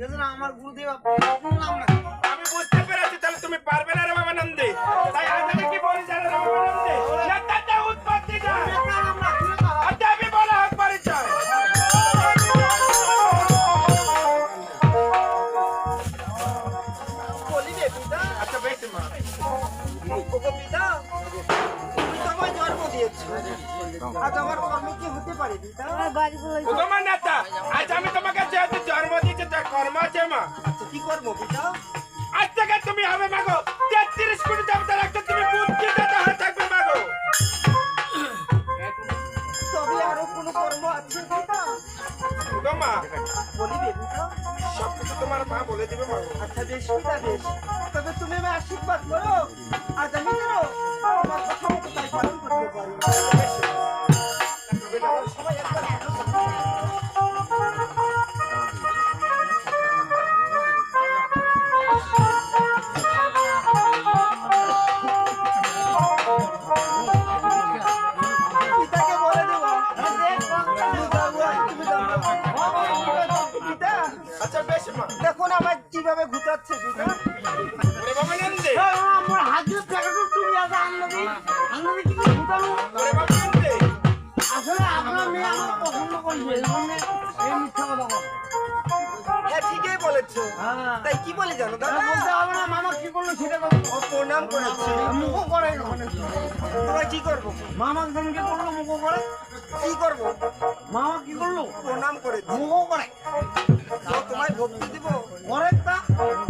এজন্য আমার গুরুদেব আপনার নাম রাখেন আমি বুঝতে পেরেছি তাহলে তুমি পারবে না রে বাবা নন্দে তাই আজকে কি বলি জানো রে বাবা নন্দে না তাতে উৎপত্তি যা নাম রাখলে তো আজ আমি বলা হাত পারি চাই আজ আমার কর্ম কি হতে পারে দিদা গল্প কি আজ থেকে তুমি হবে মাগো। তেত্রিশ কোটি দেবতার একটা তুমি বুদ্ধি দাতা হয়ে থাকবে মাগো। তবে আরও কোনো কর্ম আছে ওগো মা। বলি পিতা? সব কিছু তোমার মা বলে দিবে মাগো। আচ্ছা বেশ বেশ। তবে তুমি আমার আশীর্বাদ করো। কীভাবে তুমি কি করে আসলে আপনার মেয়ে আমার পছন্দ এই মিথ্যা কথা হ্যাঁ ঠিকই বলেছ। হ্যাঁ। তাই কি বলে জানো দাদা? বলতে হবে না মামা কি করল সেটা করব ও প্রণাম করেছে। মুখও করে না কি করব? মামা করল করে। কি করব? মামা কি করল? প্রণাম করে। তোমায় ভক্তি দিব। করে তা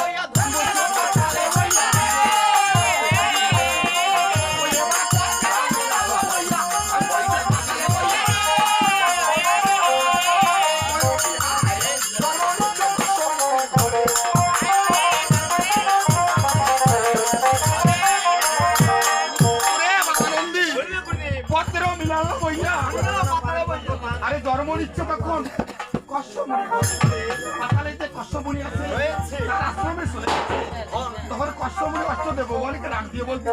আরে জন্ম নিচ্ছে আছে তার আশ্রমে চলে গেছে। তখন কষ্টমণি অস্ত্র দেবো বলিকে রাগ দিয়ে বলতে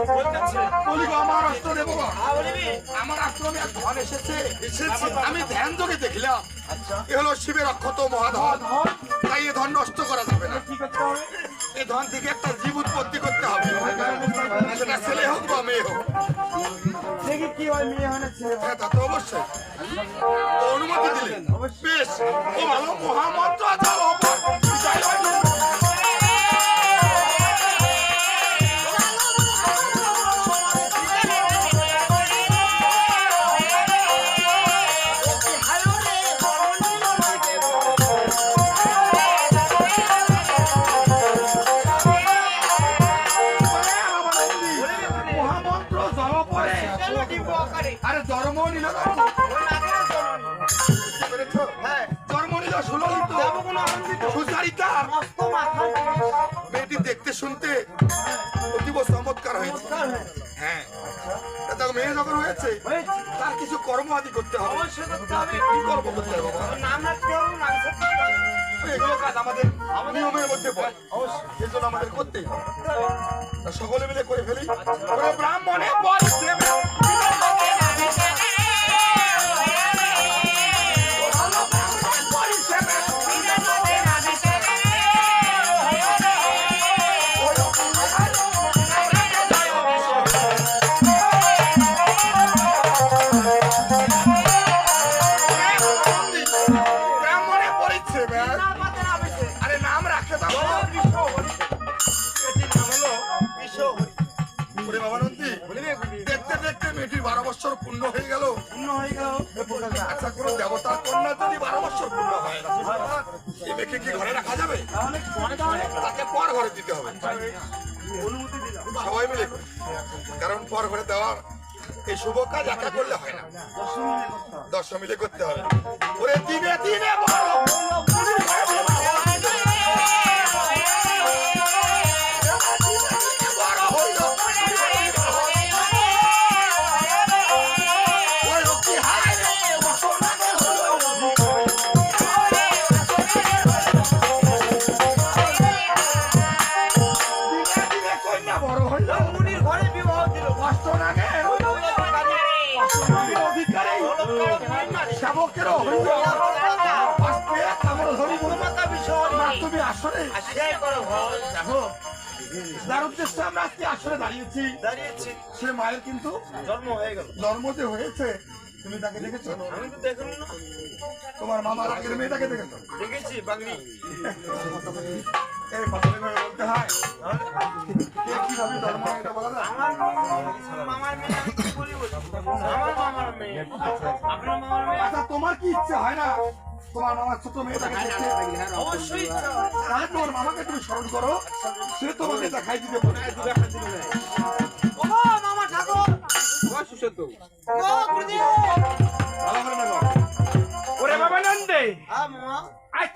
বলি আমার অস্ত্র দেবো আমার আশ্রমে এক ধন এসেছে। আমি ধ্যান যোগে দেখলাম। এ হলো শিবের অক্ষত মহাধন। তাই এ ধন নষ্ট করা যাবে না। কি করতে এই ধন থেকে একটা জীব উৎপত্তি করতে হবে। সেটা ছেলে হোক বা মেয়ে হোক। দেখি কি হয় মেয়ে হয় না ছেলে তা তো অবশ্যই। অনুমতি দিলেন বেশ। ও ভালো মহামন্ত্র আছে যখন হয়েছে তার কিছু কর্ম আদি করতে হবে। করতে কি কর্ম করতে হবে এগুলো কাজ আমাদের নিয়মের মধ্যে পড়ে। অবশ্যই। আমাদের করতেই হবে। সকলে মিলে করে ফেলি। ওরে ব্রাহ্মণে মেয়েকে কি ঘরে রাখা যাবে? তাকে পর ঘরে দিতে হবে। সবাই মিলে কারণ পর ঘরে দেওয়া এই শুভ কাজ একা করলে হয় না। দশ মিলে করতে হবে। ওরে দিনে দিনে বড় শাবকেরও হইল। আজকে কামড় ধরিব। মাতা বিশ্ব হরি মা, তুমি আসলে সেই করো ঘর দেখো যার উদ্দেশ্যে আমরা আজকে আসলে দাঁড়িয়েছি। দাঁড়িয়েছি। সে মায়ের কিন্তু জন্ম হয়ে গেল। জন্ম যে হয়েছে তুমি তাকে দেখেছ? আমি তো না। তোমার মামার আগের মেয়েটাকে দেখেছ? দেখেছি বাঙালি এই বাংলা ভাবে বলতে হয়। কে কীভাবে জন্ম এটা বলা যায়? আমার মামার মেয়ে আমি কি বলি বলি? আমার মামার মেয়ে। আপনার মামার মেয়ে? আচ্ছা তোমার কি ইচ্ছে? হয় না। তোমার মামার ছোট মেয়েটাকে দেখতে। অবশ্যই ইচ্ছা। তোমার মামাকে তুমি স্মরণ করো। সে তোমাকে দেখাই দিতে পারে ও মামা ঠাকুর। ও গুরুদেব ভালো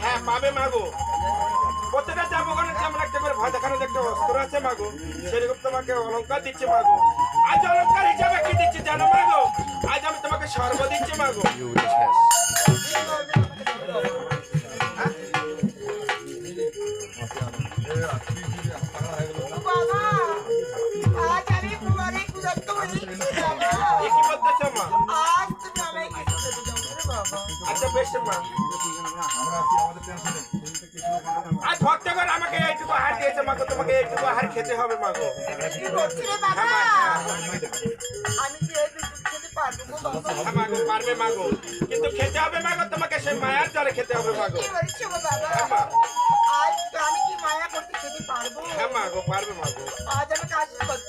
হ্যাঁ মাগো মাগো প্রত্যেকটা যাব কারণে যেমন একটা করে ভয় একটা অস্ত্র আছে মাগো সেরকম তোমাকে অলঙ্কার দিচ্ছে মাগো আজ অলঙ্কার হিসাবে কি দিচ্ছে জানো মাগো। আজ আমি তোমাকে সর্ব দিচ্ছি, মাগো। আর ধরতে করে আমাকে এইটুকু হার দিয়েছে মাগো তোমাকে এইটুকু হার খেতে হবে মাগো হ্যাঁ, মাগো পারবে মাগো কিন্তু খেতে হবে মাগো তোমাকে সে মায়ার জলে খেতে হবে মাগো হ্যাঁ, হ্যাঁ, আচ্ছা, আমি কি মায়া করতে খেতে পারব হ্যাঁ মাগো পারবে মাগো আজ আমাকে আশীর্বাদ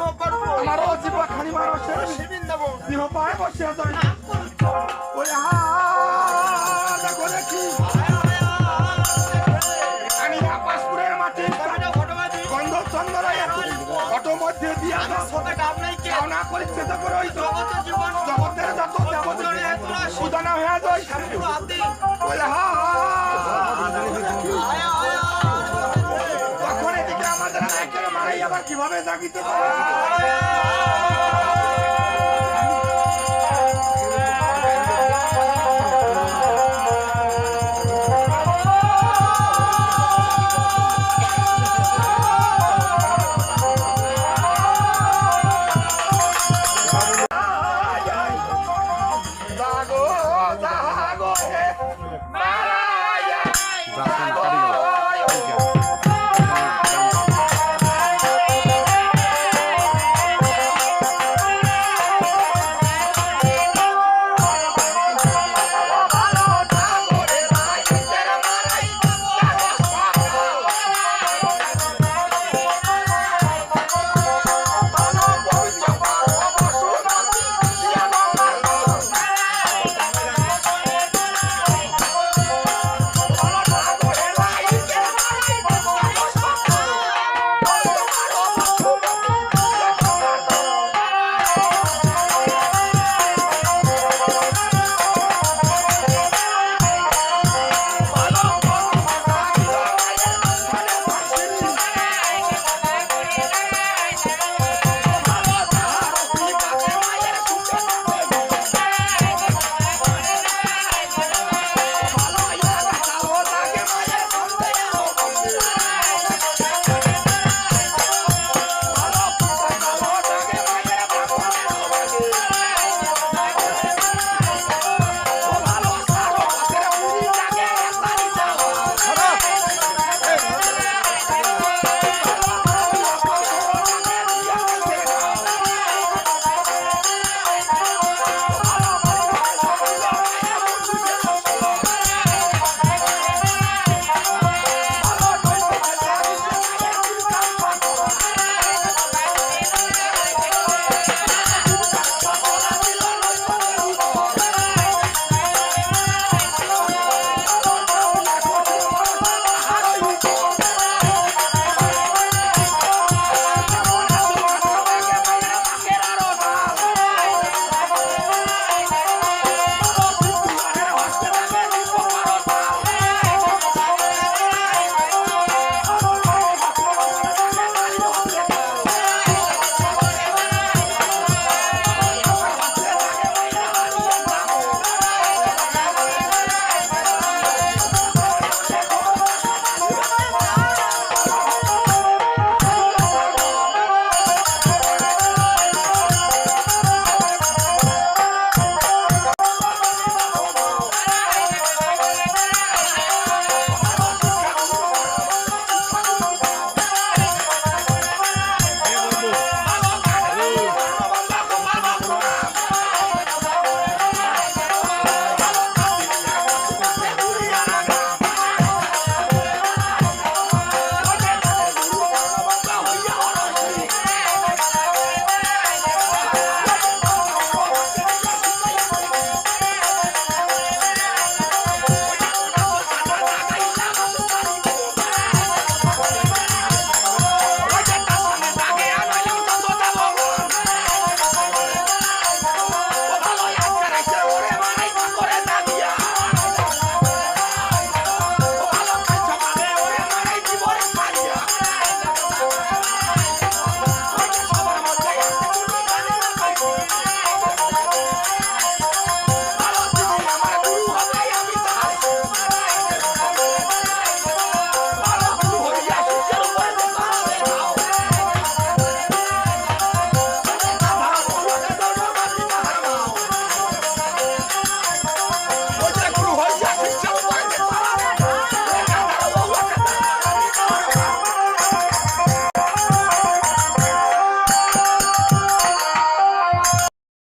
আমারও জীবা খানি মারো জীব পায়ে বসে ওই আহা করে কি আমি আপাসপুরের মাটি গন্ধ চন্দন অটো মধ্যে দিয়ে কামনা করি চেষ্টা করে ওই জগতের যত দেবতা উদানা হয়ে যায় ওই হা কীভাবে জাগিতে পারে